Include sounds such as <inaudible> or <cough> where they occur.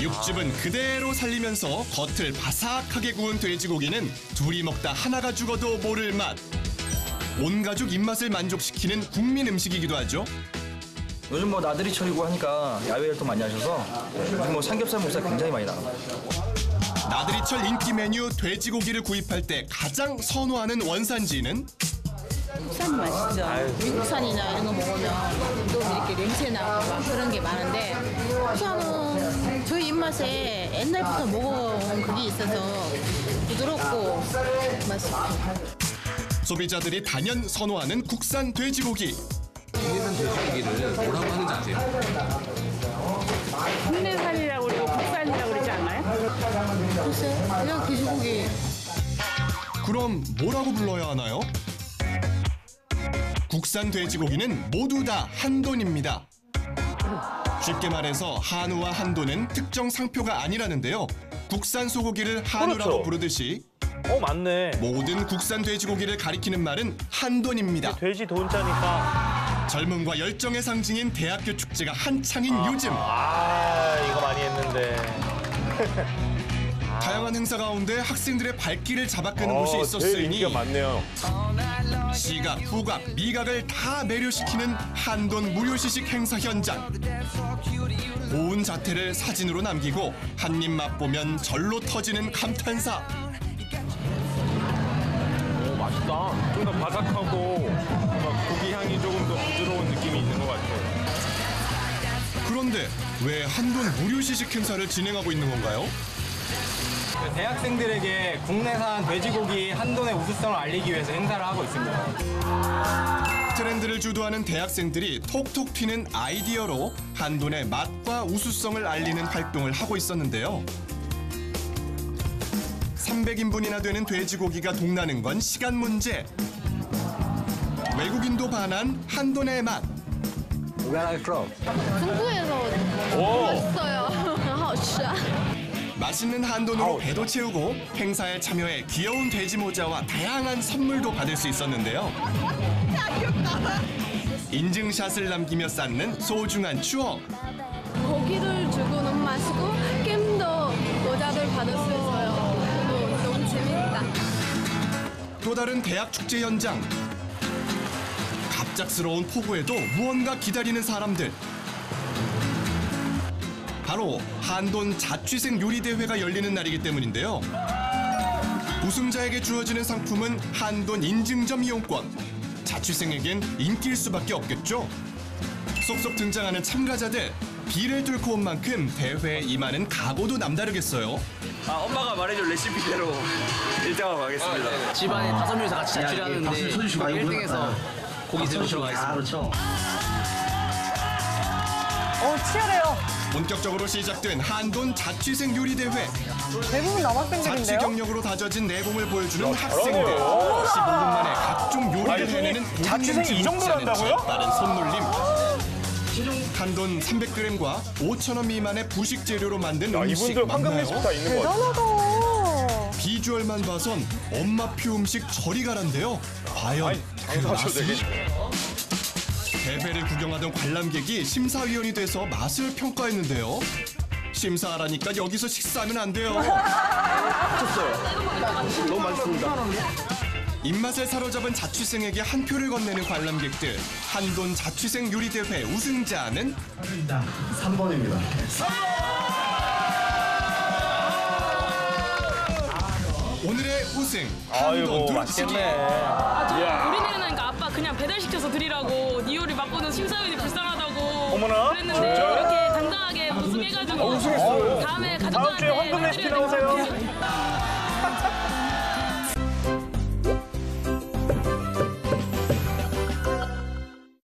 육즙은 그대로 살리면서 겉을 바삭하게 구운 돼지고기는 둘이 먹다 하나가 죽어도 모를 맛. 온 가족 입맛을 만족시키는 국민 음식이기도 하죠. 요즘 뭐 나들이철이고 하니까 야외 활동 많이 하셔서 요즘 뭐 삼겹살 목살 굉장히 많이 나가요. 나들이철 인기 메뉴 돼지고기를 구입할 때 가장 선호하는 원산지는 국산이 맛있죠. 미국산이나 이런 거 먹으면 또 이렇게 냄새 나고 막 그런 게 많은데 국산은 저희 입맛에 옛날부터 먹어온 그게 있어서 부드럽고 맛있고 소비자들이 단연 선호하는 국산 돼지고기. 국내산 돼지고기를 뭐라고 하는지 아세요? 국내산이라고 그러고 국산이라고 그러지 않나요? 글쎄 그냥 돼지고기 그럼 뭐라고 불러야 하나요? 국산 돼지고기는 모두 다 한돈입니다. 쉽게 말해서 한우와 한돈은 특정 상표가 아니라는데요. 국산 소고기를 한우라고 그렇죠. 부르듯이 어 맞네. 모든 국산 돼지고기를 가리키는 말은 한돈입니다. 돼지 돈자니까. 젊음과 열정의 상징인 대학교 축제가 한창인 요즘 아 이거 많이 했는데. <laughs> 다양한 행사 가운데 학생들의 발길을 잡아끄는 어, 곳이 제일 있었으니 인기가 많네요. 시각, 후각, 미각을 다 매료시키는 한돈 무료시식 행사 현장. 고운 자태를 사진으로 남기고 한 입 맛보면 절로 터지는 감탄사. 오 맛있다. 좀 더 바삭하고 막 고기 향이 조금 더 부드러운 느낌이 있는 것 같아요. 그런데 왜 한돈 무료시식 행사를 진행하고 있는 건가요? 대학생들에게 국내산 돼지고기 한돈의 우수성을 알리기 위해서 행사를 하고 있습니다. 트렌드를 주도하는 대학생들이 톡톡 튀는 아이디어로 한돈의 맛과 우수성을 알리는 활동을 하고 있었는데요. 300인분이나 되는 돼지고기가 동나는 건 시간 문제. 외국인도 반한 한돈의 맛. 중국에서 맛있어 맛있는 한돈으로 배도 채우고 행사에 참여해 귀여운 돼지 모자와 다양한 선물도 받을 수 있었는데요. 인증샷을 남기며 쌓는 소중한 추억. 고기를 주고는 마시고 게임도 모자를 받을 수 있어요. 너무, 너무 재밌다. 또 다른 대학 축제 현장. 갑작스러운 폭우에도 무언가 기다리는 사람들. 바로 한돈 자취생 요리 대회가 열리는 날이기 때문인데요. 우승자에게 주어지는 상품은 한돈 인증점 이용권. 자취생에겐 인기일 수밖에 없겠죠. 속속 등장하는 참가자들. 비를 뚫고 온 만큼 대회에 임하는 각오도 남다르겠어요. 아 엄마가 말해준 레시피대로 1등하고 가겠습니다. 집안에 다섯 명이서 같이 자취를 하는데 1등에서 고기 들고 가겠습니다. 어, 치열해요. 본격적으로 시작된 한돈 자취생 요리 대회. 대부분 자취 남학생들인데요? 경력으로 다져진 내공을 보여주는 야, 학생들. 잘하네요. 15분 만에 각종 요리를 아니, 해내는 자취생이 이 정도로 한다고요? 빠른 손놀림. 한돈 300g과 5,000원 미만의 부식 재료로 만든 야 음식 이분들 황금 맞나요? 레시피 다 있는 것 같아. 대단하다. 비주얼만 봐선 엄마표 음식 저리 가란데요. 과연 아니 그 장사하셔도 맛은? 되겠네. 대회를 구경하던 관람객이 심사위원이 돼서 맛을 평가했는데요. 심사하라니까 여기서 식사하면 안 돼요. 너무 맛있습니다. 입맛을 사로잡은 자취생에게 한 표를 건네는 관람객들. 한돈 자취생 요리 대회 우승자는 3번입니다. 오늘의 우승 한돈 두루치기. 맛있겠네. 이야. 우리 내려나니까 아빠 그냥 배달시켜서 드리라고 맛보는 심사위원이 불쌍하다고 어머나, 그랬는데 진짜? 이렇게 당당하게 우승해가지고 우승했어요. 다음에 다음 주에 가족들한테 황금 레시피 해드려야 될것 나오세요.